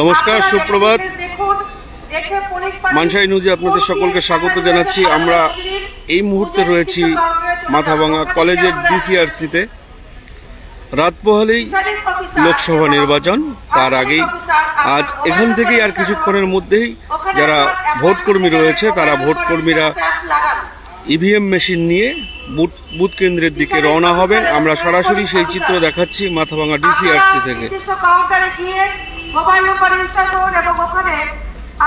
নমস্কার সুপ্রভাত। মানসাই নিউজে আপনাদের সকলকে স্বাগত জানাচ্ছি। আমরা এই মুহূর্তে রয়েছি মাথাভাঙা কলেজের ডিসিআরসিতে। রাত পোহালেই লোকসভা নির্বাচন তার আগেই আজ এখান থেকেই আর কিছুক্ষণের মধ্যেই যারা ভোটকর্মী রয়েছে তারা ভোটকর্মীরা ইভিএম মেশিন নিয়ে বুথ বুথ কেন্দ্রের দিকে রওনা হবেন। আমরা সরাসরি সেই চিত্র দেখাচ্ছি মাথাভাঙা ডিসিআরসি থেকে। মোবাইল নাম্বার রেজিস্টার করুন এবং ওখানে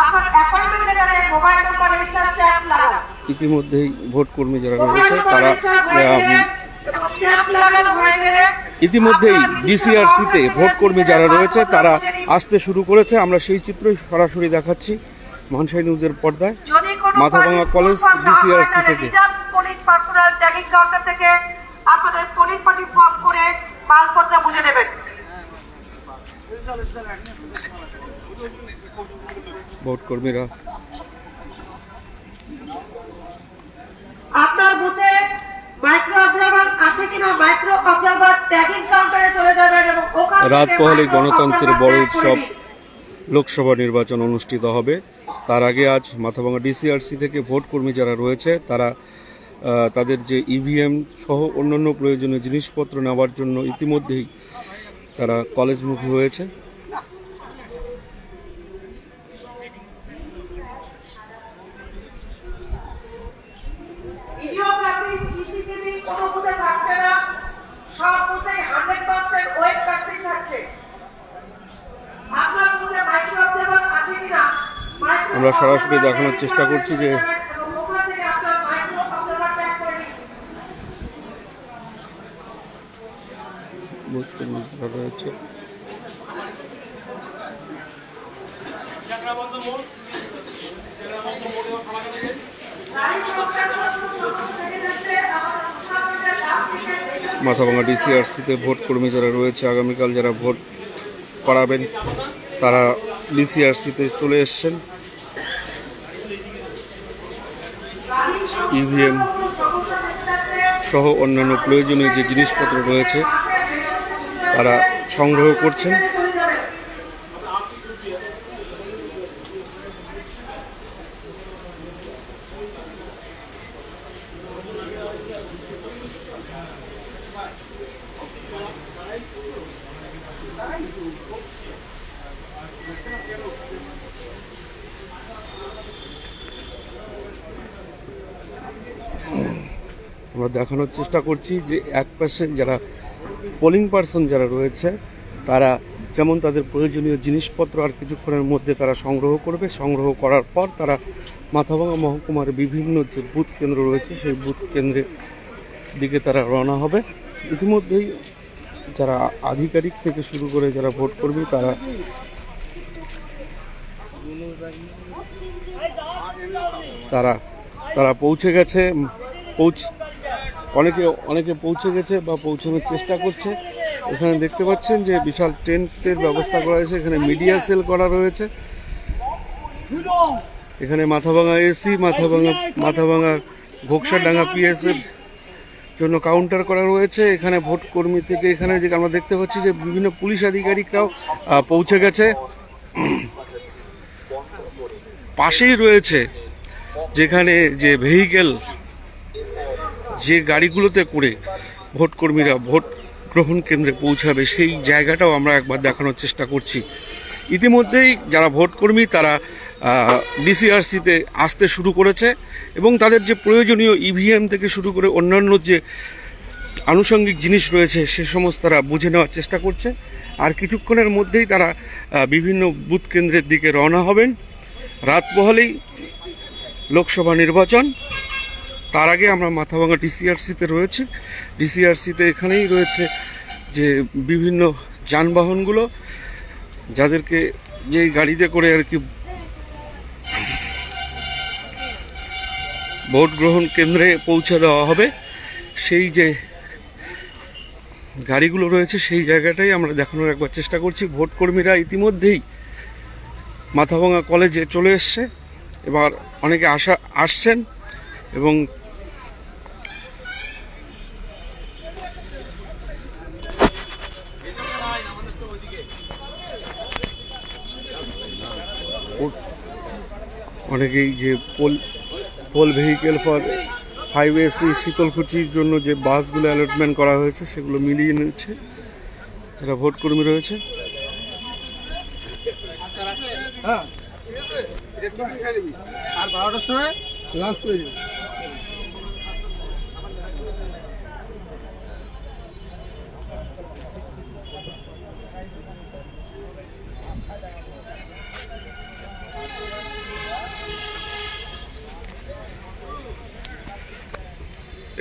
আপনার অ্যাপয়েন্টমেন্ট লেটারে মোবাইল নাম্বার রেজিস্টার স্ট্যাম্প লাগান। ইতিমধ্যেই ভোট কর্মী যারা রয়েছে তারা ইতিমধ্যেই ডিসিআরসিতে ভোট কর্মী যারা রয়েছে তারা আসতে শুরু করেছে। আমরা সেই চিত্রই সরাসরি দেখাচ্ছি মানসাই নিউজের পর্দায়। মাথাভাঙা কলেজ ডিসিআরসি থেকে। পার্সোনাল ট্যাগিং কাউন্টার থেকে আপনাদের পুলিশ পার্টি ফর্ম করে মালপত্র বুঝে নেবেন। ভোট কর্মীরা। আপনার বুথে মাইক্রো অবজারভার আছে কিনা? মাইক্রো অবজারভার ট্যাগিং কাউন্টারে চলে যাবেন এবং ওখান রাত পোহালে গণতন্ত্রের বড় উৎসব লোকসভা নির্বাচন অনুষ্ঠিত হবে। তার আগে আজ মাথাভাঙা ডিসিআরসি থেকে ভোট কর্মী যারা রয়েছে তারা তাদের যে ইভিএম সহ অন্যান্য প্রয়োজনীয় জিনিসপত্র নেওয়ার জন্য ইতিমধ্যেই তারা কলেজমুখী হয়েছে। আমরা সরাসরি দেখানোর চেষ্টা করছি যে এবং ওখান থেকে আপনার মাইক্রো অবজারভার ট্যাগ করে নিন ভোট কর্মী যারা রয়েছে। মাথাভাঙা ডিসিআরসিতে ভোট কর্মী যারা রয়েছে, আগামীকাল যারা ভোট করাবেন তারা ডিসিআরসিতে চলে এসছেন। ইভিএম সহ অন্যান্য প্রয়োজনীয় যে জিনিসপত্র রয়েছে তারা সংগ্রহ করছেন। আমরা দেখানোর চেষ্টা করছি যে এক পাশে যারা পোলিং পার্সন যারা রয়েছে, তারা যেমন তাদের প্রয়োজনীয় জিনিসপত্র আর কিছুক্ষণের মধ্যে তারা সংগ্রহ করবে, সংগ্রহ করার পর তারা মাথাভাঙা মহকুমার বিভিন্ন যে বুথ কেন্দ্র রয়েছে, সেই বুথ কেন্দ্রের দিকে তারা রওনা হবে। ইতিমধ্যেই যারা আধিকারিক থেকে শুরু করে যারা ভোট করবে, তারা তারা তারা পৌঁছে গেছে, পৌঁছ অনেকে অনেকে পৌঁছে গেছে বা পৌঁছানোর চেষ্টা করছে। এখানে দেখতে পাচ্ছেন যে বিশাল টেন্টের ব্যবস্থা করা হয়েছে, এখানে মিডিয়া সেল করা রয়েছে। এখানে মাথাভাঙা এসি মাথাভাঙা মাথাভাঙা ঘোকসাডাঙ্গা পিএসের জন্য কাউন্টার করা রয়েছে। এখানে ভোট কর্মী থেকে এখানে যে আমরা দেখতে পাচ্ছি যে বিভিন্ন পুলিশ আধিকারিকরাও পৌঁছে গেছে। পাশেই রয়েছে যেখানে যে ভেহিকেল যে গাড়িগুলোতে করে ভোটকর্মীরা ভোট গ্রহণ কেন্দ্রে পৌঁছাবে, সেই জায়গাটাও আমরা একবার দেখানোর চেষ্টা করছি। ইতিমধ্যেই যারা ভোট কর্মী তারা ডিসিআরসিতে আসতে শুরু করেছে এবং তাদের যে প্রয়োজনীয় ইভিএম থেকে শুরু করে অন্যান্য যে আনুষঙ্গিক জিনিস রয়েছে, সে সমস্ত তারা বুঝে নেওয়ার চেষ্টা করছে। আর কিছুক্ষণের মধ্যেই তারা বিভিন্ন বুথ কেন্দ্রের দিকে রওনা হবেন। রাত পোহালেই লোকসভা নির্বাচন। তার আগে আমরা মাথাভাঙা ডিসিআরসিতে রয়েছে। ডিসিআরসিতে এখানেই রয়েছে যে বিভিন্ন যানবাহনগুলো, যাদেরকে যে গাড়িতে করে আর কি ভোট গ্রহণ কেন্দ্রে পৌঁছে দেওয়া হবে। সেই যে গাড়িগুলো রয়েছে, সেই জায়গাটাই আমরা দেখানোর একবার চেষ্টা করছি। ভোট কর্মীরা ইতিমধ্যেই মাথাভাঙা কলেজে চলে এসছে। এবার অনেকে আসা, আসছেন এবং অনেকেই যে poll poll vehicle for AC শীতলকুচির জন্য যে বাসগুলো অ্যালটমেন্ট করা হয়েছে, সেগুলো মিলিয়ে নিচ্ছে। যারা ভোট কর্মী রয়েছে। হ্যাঁ। আর বারোটার সময় লাঞ্চ করে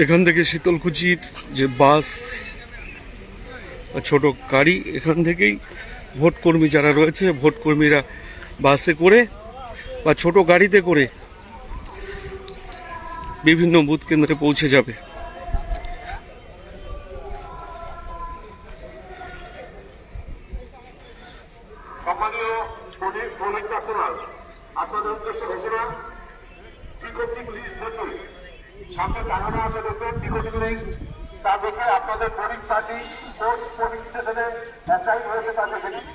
এখান থেকে শীতলকুচির যে বাস ছোট গাড়ি, এখান থেকেই ভোট কর্মী যারা রয়েছে, ভোট কর্মীরা বাসে করে বা ছোট গাড়িতে করে বিভিন্ন বুথ কেন্দ্রে পৌঁছে যাবে। আপনাদের উদ্দেশ্যে ঘোষণা সামনে টাঙানো আছে দেখুন টিকটিং লিস্ট তা দেখে আপনাদের পোলিং পার্টি কোন পোলিং স্টেশনে অ্যাসাইন হয়েছে তা দেখে নিন।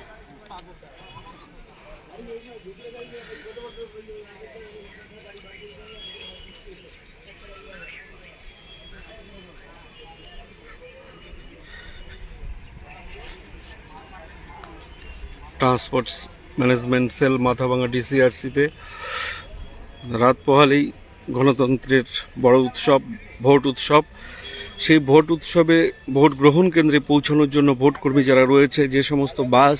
ট্রান্সপোর্ট ম্যানেজমেন্ট সেল মাথাভাঙা ডিসিআরসিতে রাত পোহালেই গণতন্ত্রের বড় উৎসব, ভোট উৎসব। সেই ভোট উৎসবে ভোট গ্রহণ কেন্দ্রে পৌঁছানোর জন্য ভোট কর্মী যারা রয়েছে, যে সমস্ত বাস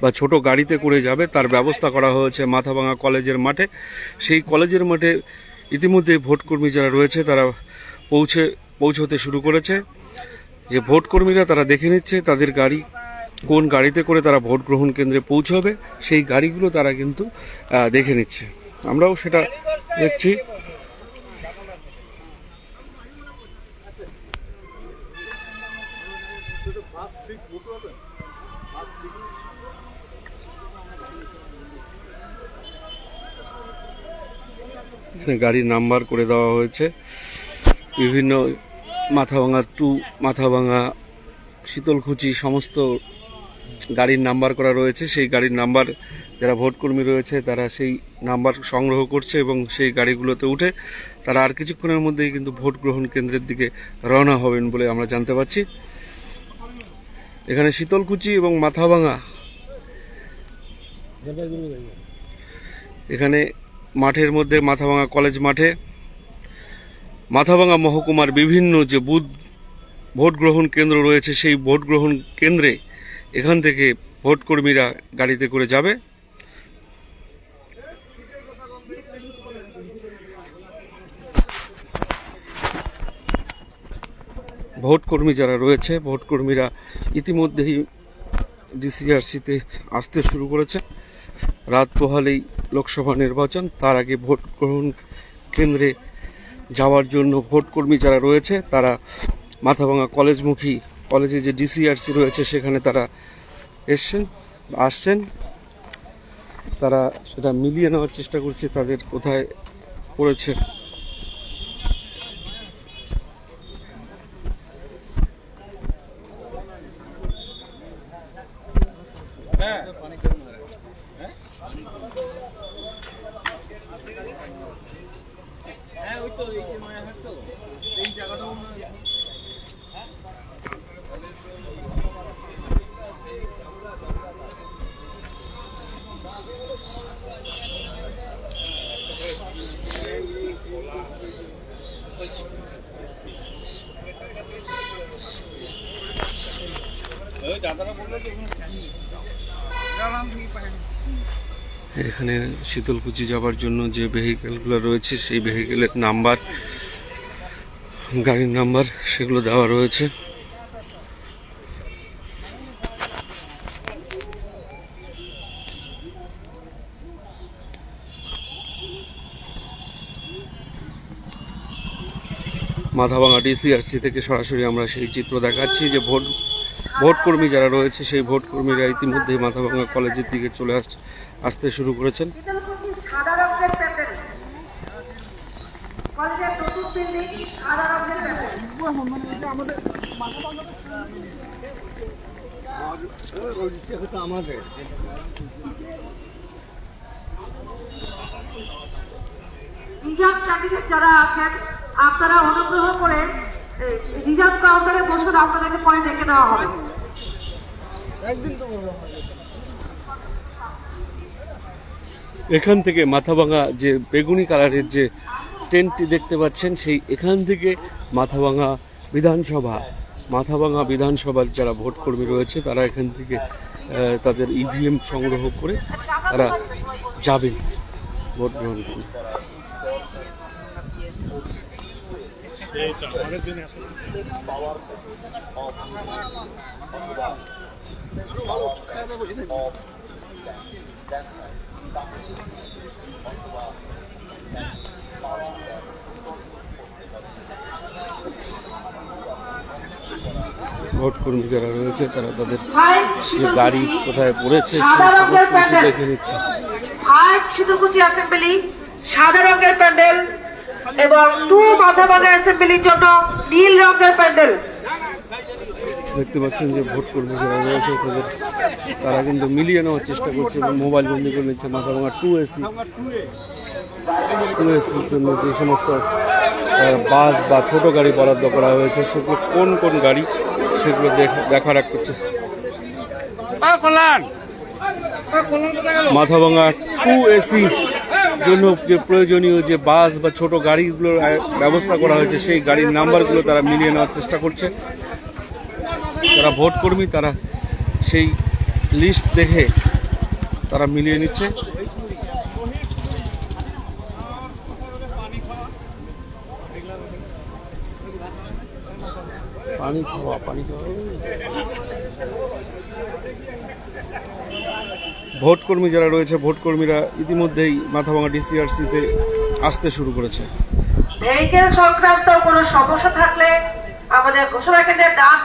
বা ছোট গাড়িতে করে যাবে, তার ব্যবস্থা করা হয়েছে মাথাভাঙা কলেজের মাঠে। সেই কলেজের মাঠে ইতিমধ্যে ভোট কর্মী যারা রয়েছে, তারা পৌঁছে, পৌঁছতে শুরু করেছে। যে ভোট কর্মীরা তারা দেখে নিচ্ছে, তাদের গাড়ি, কোন গাড়িতে করে তারা ভোট গ্রহণ কেন্দ্রে পৌঁছবে, সেই গাড়িগুলো তারা কিন্তু দেখে নিচ্ছে। আমরাও সেটা দেখছি। এখানে গাড়ির নাম্বার করে দেওয়া হয়েছে। বিভিন্ন মাথাভাঙা টু, মাথাভাঙা, শীতলকুচি, সমস্ত গাড়ির নাম্বার করা রয়েছে। সেই গাড়ির নাম্বার যারা ভোটকর্মী রয়েছে, তারা সেই নাম্বার সংগ্রহ করছে এবং সেই গাড়িগুলোতে উঠে তারা আর কিছুক্ষণের মধ্যেই কিন্তু ভোট গ্রহণ কেন্দ্রের দিকে রওনা হবেন বলে আমরা জানতে পারছি। এখানে শীতলকুচি এবং মাথাভাঙা। এখানে মাঠের মধ্যে মাথাভাঙা কলেজ মাঠে। মাথাভাঙা মহকুমার বিভিন্ন যে বুথ, ভোট গ্রহণ কেন্দ্র রয়েছে, সেই ভোট গ্রহণ কেন্দ্রে এখান থেকে ভোট কর্মীরা গাড়িতে করে যাবে। ভোট কর্মী যারা রয়েছে ভোট কর্মীরা ইতিমধ্যেই ডিসিআরসিতে আসতে শুরু করেছে। রাত পোহালেই লোকসভা নির্বাচন, তার আগে ভোট গ্রহণ কেন্দ্রে যাওয়ার জন্য ভোট কর্মী যারা রয়েছে, তারা মাথাভাঙা কলেজমুখী কলেজে যে ডিসিআরসি রয়েছে, সেখানে তারা এসছেন, আসছেন। তারা সেটা মিলিয়ে নেওয়ার চেষ্টা করছে, তাদের কোথায় পড়েছে। হ্যাঁ ওই তো এই যে মায়াঘাট তো এই জায়গাটাও হ্যাঁ দাদারা বললো যে এখানে শীতলকুচি যাওয়ার জন্য যে ভেহিকেলগুলো রয়েছে, সেই ভেহিকেলের নাম্বার গাড়ির নাম্বার সেগুলো দেওয়া রয়েছে। মাথাভাঙা ডিসিআরসি থেকে সরাসরি আমরা সেই চিত্র দেখাচ্ছি যে ভোট ভোট কর্মী যারা রয়েছে, সেই ভোট কর্মীরা ইতিমধ্যেই মাথাভাঙা কলেজের দিকে চলে আস, আসতে শুরু করেছেন। যারা আছেন আপনারা অনুগ্রহ করে রিজার্ভ কাউন্টারে বসুন আপনাদেরকে পরে ডেকে দেওয়া হবে। একদিন তো এখান। থেকে মাথাভাঙা যে বেগুনি কালারের যে টেন্টটি দেখতে পাচ্ছেন সেই এখান থেকে মাথাভাঙা বিধানসভা মাথাভাঙা বিধানসভার যারা ভোট কর্মী রয়েছে তারা এখান থেকে তাদের ইভিএম সংগ্রহ করে তারা যাবে ভোট গ্রহণ করতে। ভোট কর্মী যারা রয়েছে তারা তাদের গাড়ি কোথায় পড়েছে দেখে নিচ্ছে। ফাইভ শীতলকুচি অ্যাসেম্বলি সাদা রঙের প্যান্ডেল। এবং টু মাথাভাঙা অ্যাসেম্বলির জন্য নীল রঙের প্যান্ডেল। দেখতে পাচ্ছেন যে ভোট কর্মী যারা রয়েছে তাদের তারা কিন্তু মিলিয়ে নেওয়ার চেষ্টা করছে এবং মোবাইল বন্দি করে নিচ্ছে মাথা ভাঙা টু এসি টু এসির জন্য যে সমস্ত বাস বা ছোট গাড়ি বরাদ্দ করা হয়েছে সেগুলো কোন কোন গাড়ি সেগুলো দেখ- দেখার এক করছে। মাথা ভাঙা টু এসি জন্য যে প্রয়োজনীয় যে বাস বা ছোট গাড়িগুলোর ব্যবস্থা করা হয়েছে, সেই গাড়ির নাম্বারগুলো তারা মিলিয়ে নেওয়ার চেষ্টা করছে। যারা ভোট কর্মী তারা সেই লিস্ট দেখে তারা মিলিয়ে নিচ্ছে। পানি খাওয়া পানি খাওয়া। ভোট কর্মী যারা রয়েছে, ভোটকর্মীরা ইতিমধ্যেই মাথাভাঙা ডিসিআরসিতে আসতে শুরু করেছে। ভেহিকেল সংক্রান্ত কোনো সমস্যা থাকলে আমাদের ঘোষণা কেন্দ্রে ডাক